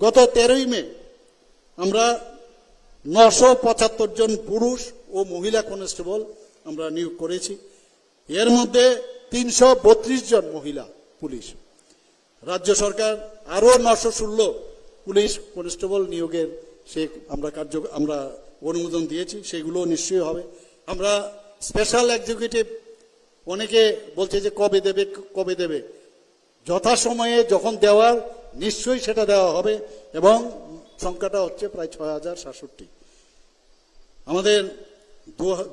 গত তেরোই মে আমরা নশো পঁচাত্তর জন পুরুষ ও মহিলা কনস্টেবল আমরা নিয়োগ করেছি। এর মধ্যে তিনশো বত্রিশ জন মহিলা পুলিশ। রাজ্য সরকার আরও নশো ষোলো পুলিশ কনস্টেবল নিয়োগের সে আমরা কার্য আমরা অনুমোদন দিয়েছি, সেগুলো নিশ্চয়ই হবে। আমরা স্পেশাল এক্সিকিউটিভ অনেকে বলছে যে কবে দেবে কবে দেবে? যথাসময়ে যখন দেওয়ার নিশ্চয়ই সেটা দেওয়া হবে এবং সংখ্যাটা হচ্ছে প্রায় ছয় হাজার সাতষট্টি। আমাদের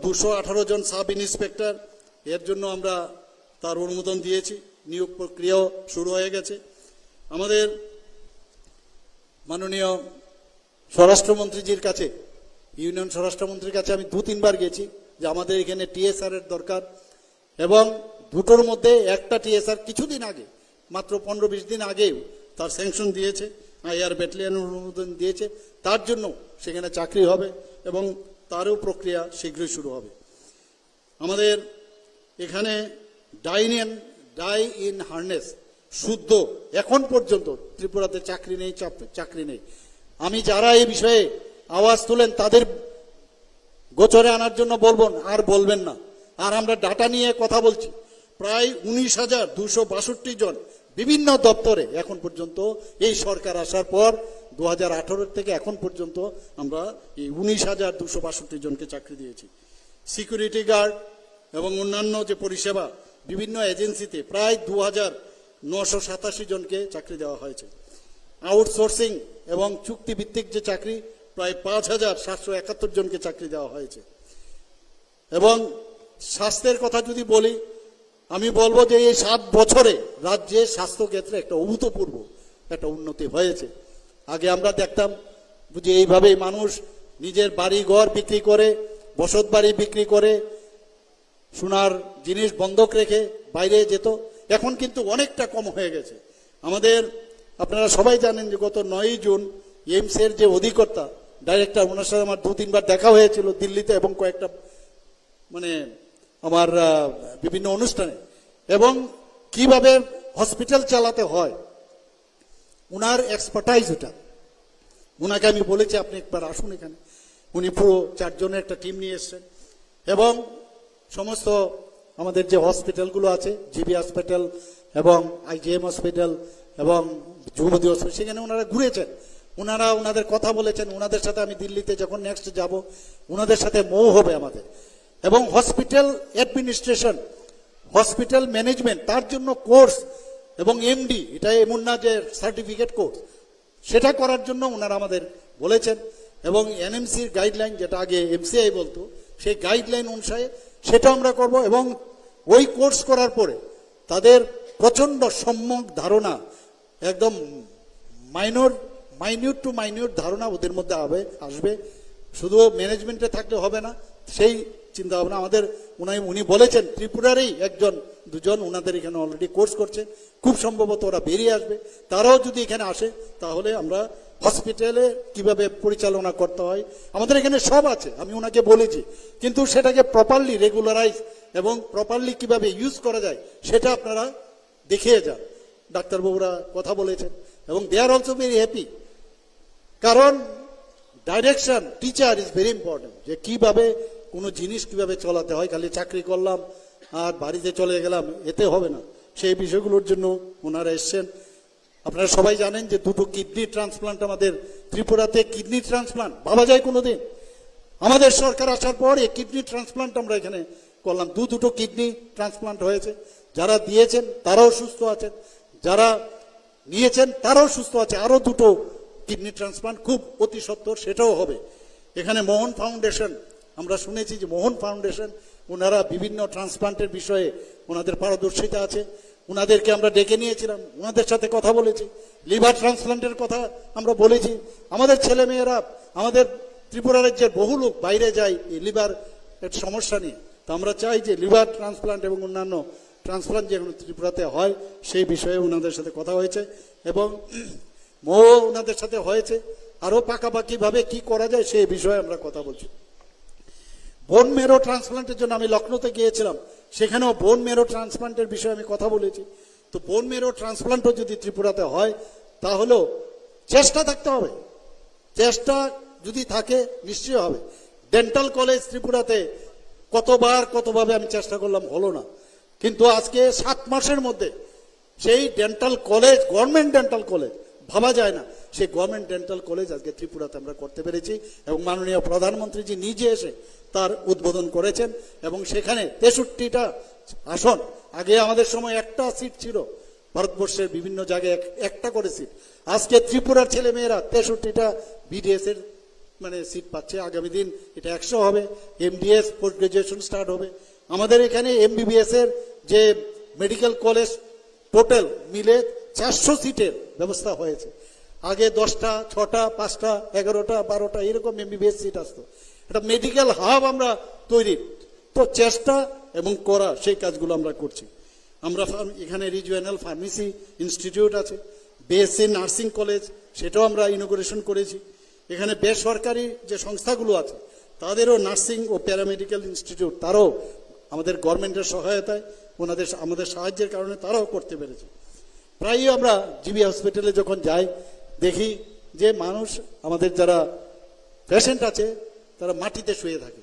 দুশো আঠারো জন সাব ইন্সপেক্টর, এর জন্য আমরা তার অনুমোদন দিয়েছি। নিয়োগ প্রক্রিয়াও শুরু হয়ে গেছে। আমাদের মাননীয় স্বরাষ্ট্রমন্ত্রীজির কাছে, ইউনিয়ন স্বরাষ্ট্রমন্ত্রীর কাছে আমি দু তিনবার গেছি যে আমাদের এখানে টিএসআর এর দরকার এবং দুটোর মধ্যে একটা টিএসআর কিছুদিন আগে, মাত্র পনেরো বিশ দিন আগেও তার স্যাংশন দিয়েছে এয়ার ব্যাটালিয়ন অনুমোদন দিয়েছে তার জন্য সেখানে চাকরি হবে এবং তারও প্রক্রিয়া শীঘ্রই শুরু হবে। আমাদের এখানে ডাইনিয়ান ডাই ইন হার্নেস শুদ্ধ এখন পর্যন্ত ত্রিপুরাতে চাকরি নেই চাকরি নেই। আমি যারা এই বিষয়ে আওয়াজ তুলেন তাদের গোচরে আনার জন্য বলব না, আর বলবেন না। আর আমরা ডাটা নিয়ে কথা বলছি। প্রায় উনিশ হাজার দুশো বাষট্টি জন বিভিন্ন দপ্তরে এখন পর্যন্ত, এই সরকার আসার পর দু হাজার আঠারো থেকে এখন পর্যন্ত আমরা এই উনিশ হাজার দুশো বাষট্টি জনকে চাকরি দিয়েছি। সিকিউরিটি গার্ড এবং অন্যান্য যে পরিষেবা বিভিন্ন এজেন্সিতে প্রায় দু হাজার নশো সাতাশি জনকে চাকরি দেওয়া হয়েছে। আউটসোর্সিং এবং চুক্তিভিত্তিক যে চাকরি, প্রায় পাঁচ হাজার সাতশো একাত্তর জনকে চাকরি দেওয়া হয়েছে। এবং স্বাস্থ্যের কথা যদি বলি আমি বলব যে এই সাত বছরে রাজ্যে স্বাস্থ্য ক্ষেত্রে একটা অভূতপূর্ব একটা উন্নতি হয়েছে। আগে আমরা দেখতাম যে এইভাবেই মানুষ নিজের বাড়ি ঘর বিক্রি করে, বসত বাড়ি বিক্রি করে, সোনার জিনিস বন্ধক রেখে বাইরে যেত। এখন কিন্তু অনেকটা কম হয়ে গেছে। আমাদের, আপনারা সবাই জানেন যে গত নয়ই জুন এইমসের যে অধিকর্তা, ডাইরেক্টর ওনার সাথে আমার দু তিনবার দেখা হয়েছিল দিল্লিতে এবং কয়েকটা মানে আমার বিভিন্ন অনুষ্ঠানে। এবং কীভাবে হসপিটাল চালাতে হয়, উনার এক্সপার্টাইজ ওটা। উনাকে আমি বলেছি, আপনি একবার আসুন এখানে। উনি পুরো চারজনের একটা টিম নিয়ে এসছেন। এবং সমস্ত আমাদের যে হসপিটালগুলো আছে জিবি হসপিটাল এবং আইজিএম হসপিটাল এবং যুবতী হসপিটাল সেখানে ওনারা ঘুরেছেন। ওনারা ওনাদের কথা বলেছেন। ওনাদের সাথে আমি দিল্লিতে যখন নেক্সট যাব ওনাদের সাথে মৌ হবে আমাদের। এবং হসপিটাল অ্যাডমিনিস্ট্রেশন, হসপিটাল ম্যানেজমেন্ট, তার জন্য কোর্স এবং এমডি এটা এমন না যে সার্টিফিকেট কোর্স, সেটা করার জন্য ওনারা আমাদের বলেছেন। এবং এনএমসির গাইডলাইন যেটা আগে এমসিআই বলতো, সেই গাইডলাইন অনুসারে সেটা আমরা করব এবং ওই কোর্স করার পরে তাদের প্রচণ্ড সম্যক ধারণা, একদম মাইনর মাইনিউট টু মাইনিউট ধারণা ওদের মধ্যে হবে আসবে। শুধু ম্যানেজমেন্টে থাকলে হবে না, সেই চিন্তা ভাবনা আমাদের উনি উনি বলেছেন, ত্রিপুরারই একজন, দুজন ওনাদের এখানে অলরেডি কোর্স করছে। খুব সম্ভবত ওরা বেরিয়ে আসবে। তারাও যদি এখানে আসে, তাহলে আমরা হসপিটালে কীভাবে পরিচালনা করতে হয়, আমাদের এখানে সব আছে, আমি ওনাকে বলেছি। কিন্তু সেটাকে প্রপারলি রেগুলারাইজ এবং প্রপারলি কীভাবে ইউজ করা যায়, সেটা আপনারা দেখিয়ে যান। ডাক্তারবাবুরা কথা বলেছেন, এবং they are also very happy কারণ direction teacher is very important যে কীভাবে কোনো জিনিস কীভাবে চলাতে হয়? খালি চাকরি করলাম আর বাড়িতে চলে গেলাম, এতে হবে না। সেই বিষয়গুলোর জন্য ওনারা এসছেন। আপনারা সবাই জানেন যে দুটো কিডনি ট্রান্সপ্লান্ট আমাদের ত্রিপুরাতে। কিডনি ট্রান্সপ্লান্ট ভাবা যায় কোনো দিন আমাদের সরকার আসার পর এই কিডনি ট্রান্সপ্লান্ট আমরা এখানে করলাম। দু দুটো কিডনি ট্রান্সপ্লান্ট হয়েছে। যারা দিয়েছেন, তারাও সুস্থ আছেন। যারা নিয়েছেন, তারাও সুস্থ আছে। আরও দুটো কিডনি ট্রান্সপ্লান্ট খুব অতি সত্বর সেটাও হবে। এখানে মোহন ফাউন্ডেশন আমরা শুনেছি যে মোহন ফাউন্ডেশন ওনারা বিভিন্ন ট্রান্সপ্লান্টের বিষয়ে ওনাদের পারদর্শিতা আছে। ওনাদেরকে আমরা ডেকে নিয়েছিলাম, ওনাদের সাথে কথা বলেছি, লিভার ট্রান্সপ্লান্টের কথা আমরা বলেছি। আমাদের ছেলে মেয়েরা আমাদের ত্রিপুরা রাজ্যের বহু লোক বাইরে যায় এই লিভার সমস্যা নিয়ে। তো আমরা চাই যে লিভার ট্রান্সপ্লান্ট এবং অন্যান্য ট্রান্সপ্লান্ট যেগুলো ত্রিপুরাতে হয়, সেই বিষয়ে ওনাদের সাথে কথা হয়েছে এবং মো ওনাদের সাথে হয়েছে। আরও পাকাপাকিভাবে কি করা যায় সেই বিষয়ে আমরা কথা বলছি। বোন মেরো ট্রান্সপ্লান্টের জন্য আমি লখনৌতে গিয়েছিলাম, সেখানেও বোন মেরো ট্রান্সপ্লান্টের বিষয়ে আমি কথা বলেছি। তো বোন মেরো ট্রান্সপ্লান্টও যদি ত্রিপুরাতে হয় তাহলেও চেষ্টা থাকতে হবে। চেষ্টা যদি থাকে নিশ্চয় হবে। ডেন্টাল কলেজ ত্রিপুরাতে কতবার, কতভাবে আমি চেষ্টা করলাম, হলো না। কিন্তু আজকে সাত মাসের মধ্যে সেই dental college government dental college ভাবা যায় না। সেই গভর্নমেন্ট ডেন্টাল কলেজ আজকে ত্রিপুরাতে আমরা করতে পেরেছি এবং মাননীয় প্রধানমন্ত্রীজি নিজে এসে তার উদ্বোধন করেছেন এবং সেখানে তেষট্টিটা আসন। আগে আমাদের সময় একটা সিট ছিল। ভারতবর্ষের বিভিন্ন জায়গায় এক- একটা করে সিট আজকে ত্রিপুরার ছেলে মেয়েরা তেষট্টিটা বিডিএস এর মানে সিট পাচ্ছে। আগামী দিন এটা একশো হবে। এমডিএস পোস্ট গ্রাজুয়েশন স্টার্ট হবে। আমাদের এখানে এমবিবিএস এর যে মেডিকেল কলেজ টোটাল মিলে চারশো সিটের ব্যবস্থা হয়েছে। আগে দশটা, ছটা, পাঁচটা, এগারোটা, বারোটা, এরকম এমবিবিএস সিট আসতো। একটা মেডিকেল হাব আমরা তৈরি। তো চেষ্টা এবং করা, সেই কাজগুলো আমরা করছি। আমরা এখানে রিজিওনাল ফার্মেসি ইনস্টিটিউট আছে। বিএসসি নার্সিং কলেজ সেটাও আমরা ইনোগ্রেশন করেছি। এখানে বেসরকারি যে সংস্থাগুলো আছে, তাদেরও নার্সিং ও প্যারামেডিক্যাল ইনস্টিটিউট তারাও আমাদের গভর্নমেন্টের সহায়তায়, ওনাদের, আমাদের সাহায্যের কারণে তারাও করতে পেরেছে। প্রায়ই আমরা জিবি হসপিটালে যখন যাই, দেখি যে মানুষ আমাদের যারা পেশেন্ট আছে, তারা মাটিতে শুয়ে থাকে।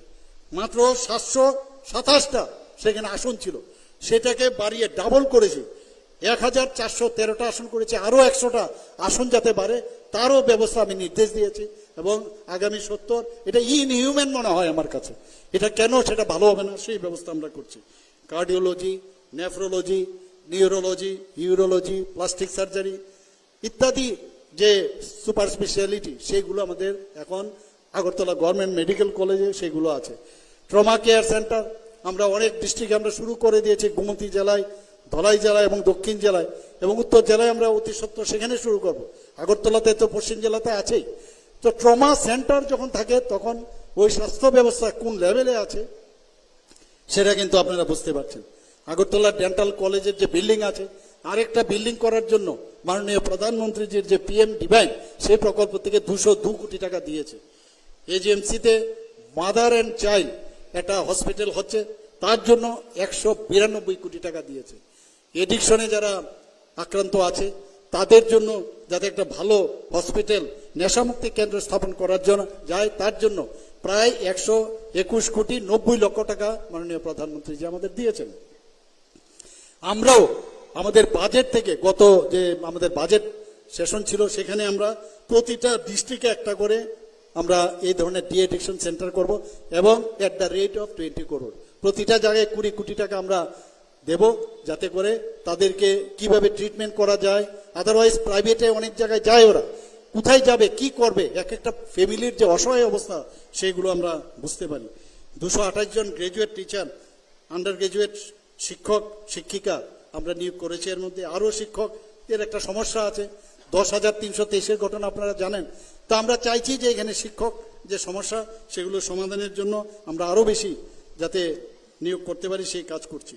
মাত্র সাতশো সাতাশটা সেখানে আসন ছিল। সেটাকে বাড়িয়ে ডাবল করেছি। এক হাজার চারশো তেরোটা আসন করেছে, আরও একশোটা আসন যাতে পারে তারও ব্যবস্থা আমি নির্দেশ দিয়েছি এবং আগামী সত্তর, এটা ইনহিউম্যান মনে হয় আমার কাছে। এটা কেন সেটা ভালো হবে না, সেই ব্যবস্থা আমরা করছি। Cardiology nephrology neurology urology plastic surgery ইত্যাদি যে সুপার স্পেশালিটি সেগুলো আমাদের এখন আগরতলা গভর্নমেন্ট মেডিকেল কলেজে সেগুলো আছে। ট্রমা কেয়ার সেন্টার আমরা অনেক ডিস্ট্রিক্টে আমরা শুরু করে দিয়েছি গুমতি জেলায়, ধলাই জেলায় এবং দক্ষিণ জেলায় এবং উত্তর জেলায় আমরা অতি সত্ত্বর সেখানে শুরু করব। আগরতলাতে তো পশ্চিম জেলাতে আছেই। তো ট্রমা সেন্টার যখন থাকে, তখন ওই স্বাস্থ্য ব্যবস্থা কোন লেভেলে আছে, সেটা কিন্তু আপনারা বুঝতে পারছেন। আগরতলা ডেন্টাল কলেজের যে বিল্ডিং আছে, আরেকটা বিল্ডিং করার জন্য মাননীয় প্রধানমন্ত্রীজির যে পিএম ডিভাইন সেই প্রকল্প থেকে দুশো দু কোটি টাকা দিয়েছে। এজিএমসিতে মাদার অ্যান্ড চাইল্ড একটা হসপিটাল হচ্ছে, তার জন্য একশো বিরানব্বই কোটি টাকা দিয়েছে। এডিকশনে যারা আক্রান্ত আছে, তাদের জন্য যাতে একটা ভালো হসপিটাল নেশামুক্তি কেন্দ্র স্থাপন করার জন্য যায়, তার জন্য প্রায় একশো একুশ কোটি নব্বই লক্ষ টাকা মাননীয় প্রধানমন্ত্রী যে আমাদের দিয়েছেন। আমরাও আমাদের বাজেট থেকে গত যে আমাদের বাজেট সেশন ছিল, সেখানে আমরা প্রতিটা ডিস্ট্রিক্টে একটা করে আমরা এই ধরনের ডি এডিকশন সেন্টার করব এবং at the rate of twenty crore প্রতিটা জায়গায় কুড়ি কোটি টাকা আমরা দেব যাতে করে তাদেরকে কীভাবে ট্রিটমেন্ট করা যায়। আদারওয়াইজ প্রাইভেটে অনেক জায়গায় যায় ওরা। কোথায় যাবে, কি করবে, এক একটা ফ্যামিলির যে অসহায় অবস্থা সেইগুলো আমরা বুঝতে পারি। দুশো আঠাশ জন গ্রাজুয়েট টিচার আন্ডার গ্রাজুয়েট শিক্ষক, শিক্ষিকা আমরা নিয়োগ করেছি। এর মধ্যে আরও শিক্ষক, এর একটা সমস্যা আছে। দশ হাজার তিনশো তেইশের ঘটনা আপনারা জানেন। তা আমরা চাইছি যে এখানে শিক্ষক যে সমস্যা, সেগুলো সমাধানের জন্য আমরা আরও বেশি যাতে নিয়োগ করতে পারি, সেই কাজ করছি।